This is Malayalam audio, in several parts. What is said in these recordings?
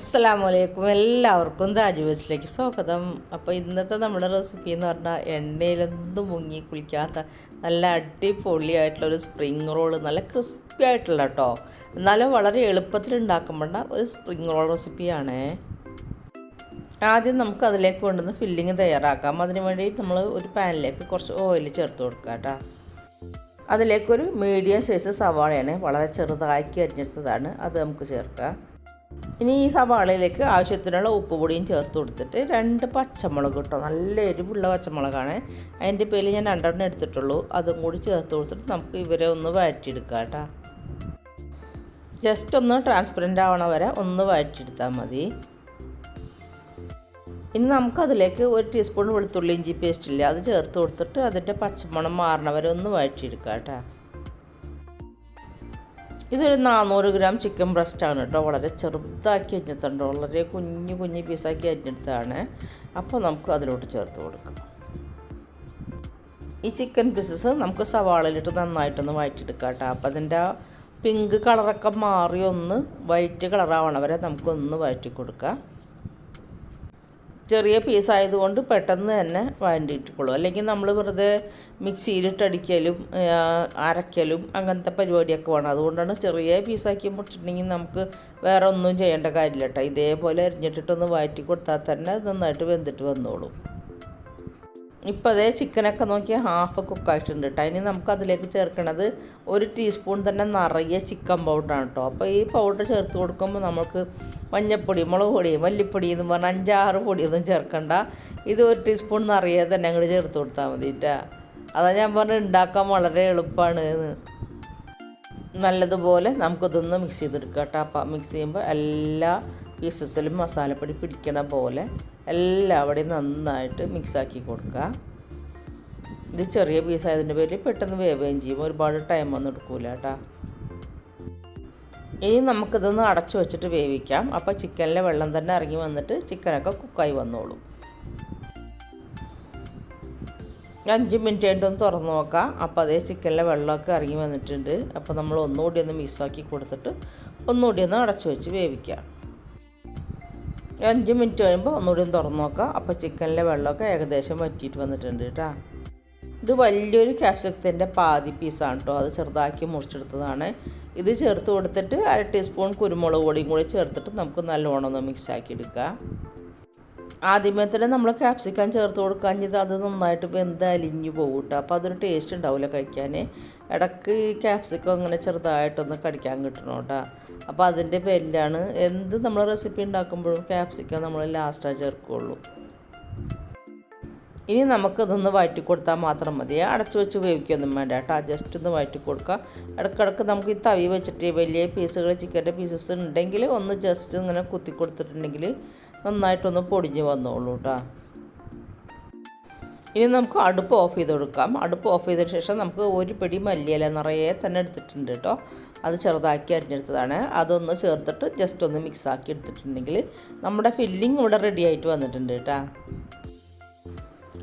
അസ്സാം വലൈക്കും എല്ലാവർക്കും വെസ്റ്റിലേക്ക് സ്വാഗതം. അപ്പോൾ ഇന്നത്തെ നമ്മുടെ റെസിപ്പി എന്ന് പറഞ്ഞാൽ എണ്ണയിലൊന്നും മുങ്ങി കുളിക്കാത്ത നല്ല അടിപൊളിയായിട്ടുള്ള ഒരു സ്പ്രിങ് റോൾ നല്ല ക്രിസ്പി ആയിട്ടുള്ള കേട്ടോ എന്നാലും വളരെ എളുപ്പത്തിൽ ഉണ്ടാക്കുമ്പോണ്ട ഒരു സ്പ്രിങ് റോൾ റെസിപ്പിയാണേ ആദ്യം നമുക്ക് അതിലേക്ക് കൊണ്ടുവന്ന് ഫില്ലിങ് തയ്യാറാക്കാം. അതിന് വേണ്ടി നമ്മൾ ഒരു പാനിലേക്ക് കുറച്ച് ഓയിൽ ചേർത്ത് കൊടുക്കാം കേട്ടോ അതിലേക്കൊരു മീഡിയം സൈസ് സവാളയാണ് വളരെ ചെറുതാക്കി അരിഞ്ഞെടുത്തതാണ്. അത് നമുക്ക് ചേർക്കാം. ഇനി ഈ സവാളയിലേക്ക് ആവശ്യത്തിനുള്ള ഉപ്പുപൊടിയും ചേർത്ത് കൊടുത്തിട്ട് രണ്ട് പച്ചമുളക് കിട്ടും നല്ല എരിവുള്ള പച്ചമുളകാണ്. അതിന്റെ പേര് ഞാൻ രണ്ടെണ്ണം എടുത്തിട്ടുള്ളൂ. അതും കൂടി ചേർത്ത് കൊടുത്തിട്ട് നമുക്ക് ഇവരെ ഒന്ന് വഴറ്റിയെടുക്കാം കേട്ടോ. ജസ്റ്റ് ഒന്ന് ട്രാൻസ്പെറന്റ് ആവണ വരെ ഒന്ന് വഴറ്റിയെടുത്താൽ മതി. ഇനി നമുക്കതിലേക്ക് ഒരു ടീസ്പൂൺ വെളുത്തുള്ളി ഇഞ്ചി പേസ്റ്റ് ഇല്ല അത് ചേർത്ത് കൊടുത്തിട്ട് അതിന്റെ പച്ചമണം മാറണ വരെ ഒന്ന് വഴറ്റിയെടുക്കാം കേട്ടോ. ഇതൊരു നാനൂറ് ഗ്രാം ചിക്കൻ ബ്രസ്റ്റാണ് കേട്ടോ. വളരെ ചെറുതാക്കി അരിഞ്ഞെടുത്തുണ്ട് വളരെ കുഞ്ഞു കുഞ്ഞു പീസാക്കി അരിഞ്ഞെടുത്താണ് അപ്പോൾ നമുക്ക് അതിലോട്ട് ചേർത്ത് കൊടുക്കാം. ഈ ചിക്കൻ പീസസ് നമുക്ക് സവാളയിലിട്ട് നന്നായിട്ടൊന്ന് വഴറ്റിയെടുക്കാം കേട്ടോ. അപ്പോൾ അതിന്റെ ആ പിങ്ക് കളറൊക്കെ മാറി ഒന്ന് വൈറ്റ് കളറാവണവരെ നമുക്കൊന്ന് വഴറ്റി കൊടുക്കാം. ചെറിയ പീസ് ആയതുകൊണ്ട് പെട്ടെന്ന് തന്നെ വഴണ്ടിയിട്ടുള്ളൂ. അല്ലെങ്കിൽ നമ്മൾ വെറുതെ മിക്സിയിലിട്ടടിക്കലും അരയ്ക്കലും അങ്ങനത്തെ പരിപാടിയൊക്കെ വേണം. അതുകൊണ്ടാണ് ചെറിയ പീസാക്കി മുട്ടിട്ടുണ്ടെങ്കിൽ നമുക്ക് വേറെ ഒന്നും ചെയ്യേണ്ട കാര്യമില്ല കേട്ടോ. ഇതേപോലെ അരിഞ്ഞിട്ടിട്ടൊന്ന് വഴറ്റി കൊടുത്താൽ തന്നെ നന്നായിട്ട് വെന്തിട്ട് വന്നോളും. ഇപ്പോൾ അതേ ചിക്കനൊക്കെ നോക്കിയാൽ ഹാഫ് കുക്കായിട്ടുണ്ട് കേട്ടോ ഇനി നമുക്ക് അതിലേക്ക് ചേർക്കണത് ഒരു ടീസ്പൂൺ തന്നെ നിറയെ ചിക്കൻ പൗഡറാണ് കേട്ടോ അപ്പോൾ ഈ പൗഡർ ചേർത്ത് കൊടുക്കുമ്പോൾ നമുക്ക് മഞ്ഞപ്പൊടി മുളക് പൊടി മല്ലിപ്പൊടി എന്ന് പറഞ്ഞാൽ അഞ്ചാറ് പൊടിയൊന്നും ചേർക്കണ്ട. ഇത് ഒരു ടീസ്പൂൺ നിറയെ തന്നെ അങ്ങോട്ട് ചേർത്ത് കൊടുത്താൽ മതി കേട്ടോ അതാ ഞാൻ പറഞ്ഞത് ഉണ്ടാക്കാൻ വളരെ എളുപ്പമാണ് എന്ന്. നല്ലതുപോലെ നമുക്കിതൊന്ന് മിക്സ് ചെയ്തെടുക്കാം കേട്ടോ അപ്പം മിക്സ് ചെയ്യുമ്പോൾ എല്ലാ പീസസിലും മസാലപ്പൊടി പിടിക്കണ പോലെ എല്ലാവിടെയും നന്നായിട്ട് മിക്സാക്കി കൊടുക്കുക ഇത് ചെറിയ പീസായതിന്റെ പേരിൽ പെട്ടെന്ന് വേവുകയും ചെയ്യും. ഒരുപാട് ടൈമൊന്നും എടുക്കൂല കേട്ടോ ഇനി നമുക്കിതൊന്ന് അടച്ചു വെച്ചിട്ട് വേവിക്കാം. അപ്പോൾ ചിക്കനിലെ വെള്ളം തന്നെ ഇറങ്ങി വന്നിട്ട് ചിക്കനൊക്കെ കുക്കായി വന്നോളും. അഞ്ച് മിനിറ്റ് ഒന്ന് തുറന്ന് നോക്കാം. അപ്പോൾ അതേ ചിക്കനിലെ വെള്ളമൊക്കെ ഇറങ്ങി വന്നിട്ടുണ്ട്. അപ്പോൾ നമ്മൾ ഒന്നുകൂടി ഒന്ന് മിക്സാക്കി കൊടുത്തിട്ട് ഒന്നുകൂടി ഒന്ന് അടച്ചു വെച്ച് വേവിക്കാം. അഞ്ച് മിനിറ്റ് കഴിയുമ്പോൾ ഒന്നുകൂടി ഒന്ന് തുറന്ന് നോക്കാം. അപ്പോൾ ചിക്കനിലെ വെള്ളമൊക്കെ ഏകദേശം വറ്റിയിട്ട് വന്നിട്ടുണ്ട് കേട്ടോ. ഇത് വലിയൊരു ക്യാപ്സിക്കത്തിന്റെ പാതി പീസാണ് കേട്ടോ അത് ചെറുതാക്കി മുറിച്ചെടുത്തതാണ്. ഇത് ചേർത്ത് കൊടുത്തിട്ട് അര ടീസ്പൂൺ കുരുമുളക് പൊടിയും കൂടി ചേർത്തിട്ട് നമുക്ക് നല്ലോണം ഒന്ന് മിക്സ് ആക്കി എടുക്കാം. ആദ്യമേ തന്നെ നമ്മൾ ക്യാപ്സിക്കം ചേർത്ത് കൊടുക്കാഞ്ഞത് അത് നന്നായിട്ട് വെന്ത് അലിഞ്ഞു പോകും കേട്ടോ അപ്പോൾ അതൊരു ടേസ്റ്റ് ഉണ്ടാവില്ല കഴിക്കാൻ ഇടയ്ക്ക് ഈ ക്യാപ്സിക്കം അങ്ങനെ ചെറുതായിട്ടൊന്ന് കടിക്കാൻ കിട്ടണം കേട്ടോ. അപ്പോൾ അതിന്റെ പേരിലാണ് എന്ത് നമ്മൾ റെസിപ്പി ഉണ്ടാക്കുമ്പോഴും ക്യാപ്സിക്കം നമ്മൾ ലാസ്റ്റാണ് ചേർക്കുകയുള്ളൂ ഇനി നമുക്കിതൊന്ന് വഴറ്റി കൊടുത്താൽ മാത്രം മതി. അടച്ചു വെച്ച് വേവിക്കൊന്നും വേണ്ട കേട്ടോ. ജസ്റ്റ് ഒന്ന് വഴറ്റി കൊടുക്കുക. ഇടയ്ക്കിടയ്ക്ക് നമുക്ക് ഈ തവി വെച്ചിട്ട് വലിയ പീസുകൾ ചിക്കന്റെ പീസസ് ഉണ്ടെങ്കിൽ ഒന്ന് ജസ്റ്റ് ഇങ്ങനെ കുത്തി കൊടുത്തിട്ടുണ്ടെങ്കിൽ നന്നായിട്ടൊന്ന് പൊടിഞ്ഞ് വന്നോളൂ കേട്ടോ. ഇനി നമുക്ക് അടുപ്പ് ഓഫ് ചെയ്ത് കൊടുക്കാം അടുപ്പ് ഓഫ് ചെയ്തതിന് ശേഷം നമുക്ക് ഒരു പിടി മല്ലിയില നിറയെ തന്നെ എടുത്തിട്ടുണ്ട് കേട്ടോ. അത് ചെറുതാക്കി അരിഞ്ഞെടുത്തതാണ്. അതൊന്ന് ചേർത്തിട്ട് ജസ്റ്റ് ഒന്ന് മിക്സ് ആക്കി എടുത്തിട്ടുണ്ടെങ്കിൽ നമ്മുടെ ഫില്ലിംഗ് ഇവിടെ റെഡി ആയിട്ട് വന്നിട്ടുണ്ട് കേട്ടോ.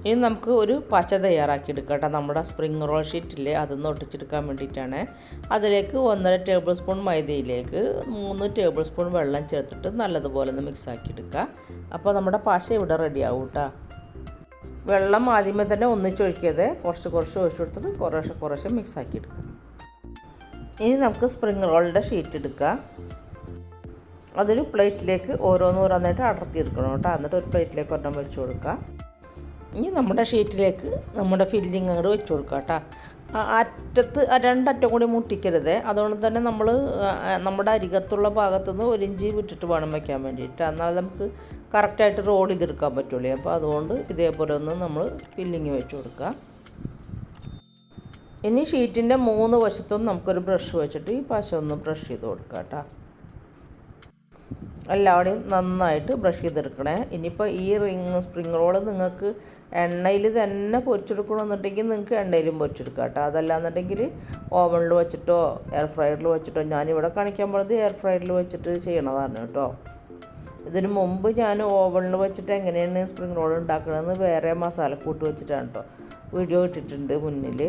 ഇനി നമുക്ക് ഒരു പച്ച തയ്യാറാക്കി എടുക്കാം കേട്ടോ. നമ്മുടെ സ്പ്രിങ് റോൾ ഷീറ്റില്ലേ അതൊന്ന് ഒട്ടിച്ചെടുക്കാൻ വേണ്ടിയിട്ടാണ്. അതിലേക്ക് ഒന്നര ടേബിൾ സ്പൂൺ മൈദയിലേക്ക് മൂന്ന് ടേബിൾ സ്പൂൺ വെള്ളം ചേർത്തിട്ട് നല്ലതുപോലെ ഒന്ന് മിക്സ് ആക്കി എടുക്കുക അപ്പോൾ നമ്മുടെ പശ ഇവിടെ റെഡിയാവും കേട്ടോ. വെള്ളം ആദ്യമേ തന്നെ ഒന്നിച്ചൊഴിക്കാതെ കുറച്ച് കുറച്ച് ഒഴിച്ചു കൊടുത്തിട്ട് കുറേശ്ശെ കുറേശ്ശെ മിക്സ് ആക്കി എടുക്കുക. ഇനി നമുക്ക് സ്പ്രിങ് റോളിന്റെ ഷീറ്റ് എടുക്കുക. അതൊരു പ്ലേറ്റിലേക്ക് ഓരോന്നോരോന്നായിട്ട് അടർത്തി എടുക്കണം കേട്ടോ. എന്നിട്ട് ഒരു പ്ലേറ്റിലേക്ക് ഒരെണ്ണം വെച്ച് കൊടുക്കുക. ഇനി നമ്മുടെ ഷീറ്റിലേക്ക് നമ്മുടെ ഫില്ലിങ് അങ്ങോട്ട് വെച്ച് കൊടുക്കുക കേട്ടോ. അറ്റത്ത് രണ്ടറ്റം കൂടി മുട്ടിക്കരുത്. അതുകൊണ്ട് തന്നെ നമ്മൾ നമ്മുടെ അരികത്തുള്ള ഭാഗത്തുനിന്ന് ഒരു ഇഞ്ചി വിട്ടിട്ട് വേണം വയ്ക്കാൻ വേണ്ടിയിട്ട്. എന്നാൽ നമുക്ക് കറക്റ്റായിട്ട് റോൾ ചെയ്തെടുക്കാൻ പറ്റുള്ളൂ. അപ്പോൾ അതുകൊണ്ട് ഇതേപോലെ ഒന്ന് നമ്മൾ ഫില്ലിങ് വെച്ച് കൊടുക്കുക ഇനി ഷീറ്റിന്റെ മൂന്ന് വശത്തും നമുക്കൊരു ബ്രഷ് വെച്ചിട്ട് ഈ പശ ഒന്ന് ബ്രഷ് ചെയ്ത് കൊടുക്കാം കേട്ടോ. എല്ലാവടെയും നന്നായിട്ട് ബ്രഷ് ചെയ്തെടുക്കണേ. ഇനിയിപ്പോൾ ഈ റിങ് സ്പ്രിങ് റോൾ നിങ്ങൾക്ക് എണ്ണയിൽ തന്നെ പൊരിച്ചെടുക്കണമെന്നുണ്ടെങ്കിൽ നിങ്ങൾക്ക് എണ്ണയിലും പൊരിച്ചെടുക്കാം കേട്ടോ. അതല്ലാന്നുണ്ടെങ്കിൽ ഓവനിൽ വെച്ചിട്ടോ എയർ ഫ്രയറിൽ വെച്ചിട്ടോ ഞാനിവിടെ കാണിക്കാൻ പോണത് എയർ ഫ്രയറിൽ വെച്ചിട്ട് ചെയ്യണതാണ് കേട്ടോ. ഇതിന് മുമ്പ് ഞാൻ ഓവനിൽ വെച്ചിട്ട് എങ്ങനെയാണ് സ്പ്രിങ് റോൾ ഉണ്ടാക്കണമെന്ന് വേറെ മസാലക്കൂട്ട് വെച്ചിട്ടാണ് കേട്ടോ വീഡിയോ ഇട്ടിട്ടുണ്ട് മുന്നിൽ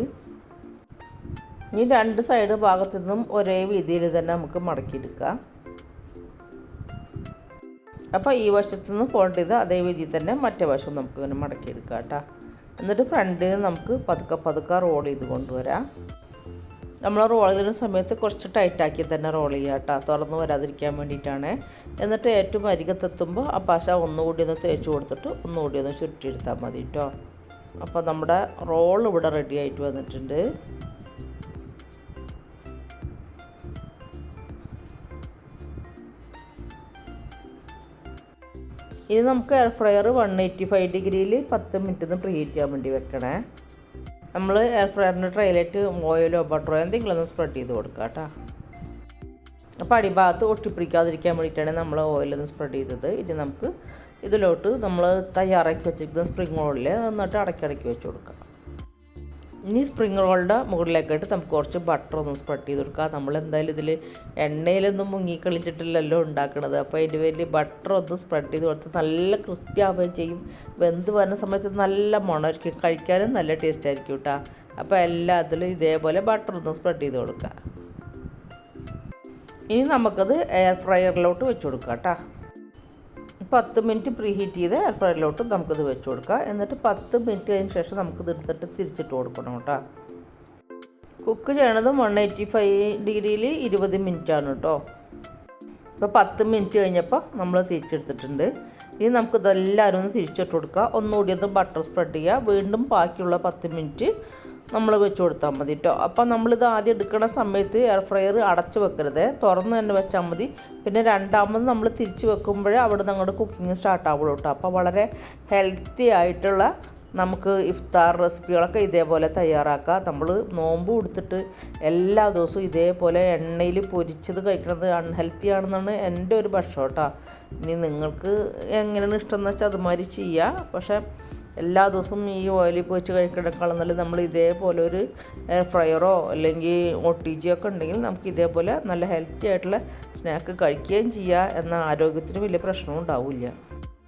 ഈ രണ്ട് സൈഡ് ഭാഗത്തു നിന്നും ഒരേ രീതിയിൽ തന്നെ നമുക്ക് മടക്കിയെടുക്കാം. അപ്പോൾ ഈ വശത്തു നിന്ന് ഫോൾഡ് ചെയ്ത് അതേ രീതിയിൽ തന്നെ മറ്റേ വശം നമുക്ക് ഇങ്ങനെ മടക്കിയെടുക്കാം കേട്ടോ. എന്നിട്ട് ഫ്രണ്ടിൽ നിന്ന് നമുക്ക് പതുക്കെ പതുക്കെ റോൾ ചെയ്ത് കൊണ്ടുവരാം. നമ്മൾ റോൾ ചെയ്യുന്ന സമയത്ത് കുറച്ച് ടൈറ്റാക്കി തന്നെ റോൾ ചെയ്യുക കേട്ടോ. തുറന്ന് വരാതിരിക്കാൻ വേണ്ടിയിട്ടാണ്. എന്നിട്ട് ഏറ്റവും അരികത്തെത്തുമ്പോൾ ആ പശ ഒന്നുകൂടി ഒന്ന് തേച്ച് കൊടുത്തിട്ട് ഒന്നുകൂടി ഒന്ന് ചുരുട്ടിയെടുത്താൽ മതി കേട്ടോ. അപ്പോൾ നമ്മുടെ റോൾ ഇവിടെ റെഡി ആയിട്ട് വന്നിട്ടുണ്ട്. ഇനി നമുക്ക് air fryer one eighty five ഡിഗ്രിയിൽ പത്ത് മിനിറ്റ് ഒന്ന് പ്രീ ഹീറ്റ് ചെയ്യാൻ വേണ്ടി വെക്കണേ. നമ്മൾ എയർ ഫ്രയറിന്റെ ട്രെയിലായിട്ട് ഓയിലോ ബട്ടറോ എന്തെങ്കിലും ഒന്ന് സ്പ്രെഡ് ചെയ്ത് കൊടുക്കുക കേട്ടോ അപ്പോൾ അടിഭാഗത്ത് ഒട്ടിപ്പിടിക്കാതിരിക്കാൻ വേണ്ടിയിട്ടാണ് നമ്മൾ ഓയിലൊന്ന് സ്പ്രെഡ് ചെയ്തത്. ഇനി നമുക്ക് ഇതിലോട്ട് നമ്മൾ തയ്യാറാക്കി വെച്ചിരിക്കുന്ന സ്പ്രിങ് ഓയിലിൽ നന്നായിട്ട് അടക്കി അടക്കി വെച്ച് കൊടുക്കാം. ഇനി സ്പ്രിങ് റോളിന്റെ മുകളിലേക്കായിട്ട് നമുക്ക് കുറച്ച് ബട്ടർ ഒന്ന് സ്പ്രെഡ് ചെയ്ത് കൊടുക്കാം. നമ്മൾ എന്തായാലും ഇതിൽ എണ്ണയിലൊന്നും മുങ്ങി കളിച്ചിട്ടില്ലല്ലോ ഉണ്ടാക്കണത്. അപ്പോൾ അതിന്റെ പേരിൽ ബട്ടർ ഒന്ന് സ്പ്രെഡ് ചെയ്ത് കൊടുത്ത് നല്ല ക്രിസ്പി ആവുകയും ചെയ്യും. വെന്ത് വരുന്ന സമയത്ത് നല്ല മണമായിരിക്കും. കഴിക്കാനും നല്ല ടേസ്റ്റ് ആയിരിക്കും കേട്ടോ അപ്പോൾ എല്ലാത്തിലും ഇതേപോലെ ബട്ടർ ഒന്ന് സ്പ്രെഡ് ചെയ്ത് കൊടുക്കുക ഇനി നമുക്കത് എയർ ഫ്രയറിലോട്ട് വെച്ച് കൊടുക്കാം കേട്ടോ പത്ത് മിനിറ്റ് പ്രീ ഹീറ്റ് ചെയ്ത് എയർ ഫ്രയറിലോട്ട് നമുക്കിത് വെച്ച് കൊടുക്കാം. എന്നിട്ട് പത്ത് മിനിറ്റ് കഴിഞ്ഞ ശേഷം നമുക്കിത് എടുത്തിട്ട് തിരിച്ചിട്ട് കൊടുക്കണം കേട്ടോ. കുക്ക് ചെയ്യണത് വൺ എയ്റ്റി ഫൈവ് ഡിഗ്രിയിൽ ഇരുപത് മിനിറ്റാണ് കേട്ടോ. ഇപ്പോൾ പത്ത് മിനിറ്റ് കഴിഞ്ഞപ്പോൾ നമ്മൾ തിരിച്ചെടുത്തിട്ടുണ്ട്. ഇനി നമുക്ക് ഇതെല്ലാവരും ഒന്ന് തിരിച്ചിട്ട് കൊടുക്കുക ഒന്നുകൂടി ഒന്ന് ബട്ടർ സ്പ്രെഡ് ചെയ്യുക വീണ്ടും ബാക്കിയുള്ള പത്ത് മിനിറ്റ് നമ്മൾ വെച്ച് കൊടുത്താൽ മതി കേട്ടോ അപ്പോൾ നമ്മളിത് ആദ്യം എടുക്കുന്ന സമയത്ത് എയർ ഫ്രയർ അടച്ച് വെക്കരുത്. തുറന്ന് തന്നെ വെച്ചാൽ മതി. പിന്നെ രണ്ടാമത് നമ്മൾ തിരിച്ച് വെക്കുമ്പോഴേ അവിടെ നിന്ന് അങ്ങോട്ട് കുക്കിംഗ് സ്റ്റാർട്ട് ആവുള്ളൂ കേട്ടോ അപ്പോൾ വളരെ ഹെൽത്തി ആയിട്ടുള്ള നമുക്ക് ഇഫ്താർ റെസിപ്പികളൊക്കെ ഇതേപോലെ തയ്യാറാക്കാം. നമ്മൾ നോമ്പ് കൊടുത്തിട്ട് എല്ലാ ദിവസവും ഇതേപോലെ എണ്ണയിൽ പൊരിച്ചത് കഴിക്കുന്നത് അൺഹെൽത്തി ആണെന്നാണ് എന്റെ ഒരു പക്ഷം കേട്ടോ ഇനി നിങ്ങൾക്ക് എങ്ങനെയാണ് ഇഷ്ടം എന്ന് വെച്ചാൽ അതുമാതിരി ചെയ്യുക പക്ഷേ എല്ലാ ദിവസവും ഈ ഓയിലിൽ വെച്ച് കഴിക്കണേക്കാളും നല്ല നമ്മൾ ഇതേപോലെ ഒരു എയർ ഫ്രയറോ അല്ലെങ്കിൽ ഒ ടി ഒക്കെ ഉണ്ടെങ്കിൽ നമുക്ക് ഇതേപോലെ നല്ല ഹെൽത്തി ആയിട്ടുള്ള സ്നാക്ക് കഴിക്കുകയും ചെയ്യുക എന്ന ആരോഗ്യത്തിന് വലിയ പ്രശ്നവും ഉണ്ടാവില്ല.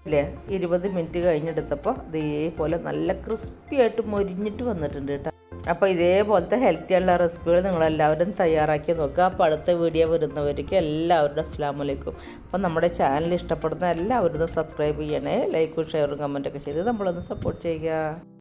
അല്ലേ ഇരുപത് മിനിറ്റ് കഴിഞ്ഞെടുത്തപ്പോൾ ഇതേപോലെ നല്ല ക്രിസ്പി ആയിട്ട് മൊരിഞ്ഞിട്ട് വന്നിട്ടുണ്ട് കേട്ടോ. അപ്പോൾ ഇതേപോലത്തെ ഹെൽത്തി ഉള്ള റെസിപ്പികൾ നിങ്ങളെല്ലാവരും തയ്യാറാക്കി നോക്കുക. അപ്പോൾ അടുത്ത വീഡിയോ വരുന്നവർക്ക് എല്ലാവരുടെ അസ്സാം വലൈക്കും അപ്പോൾ നമ്മുടെ ചാനൽ ഇഷ്ടപ്പെടുന്ന എല്ലാവരും സബ്സ്ക്രൈബ് ചെയ്യണേ. ലൈക്കും ഷെയറും കമന്റൊക്കെ ചെയ്ത് നമ്മളൊന്ന് സപ്പോർട്ട് ചെയ്യുക.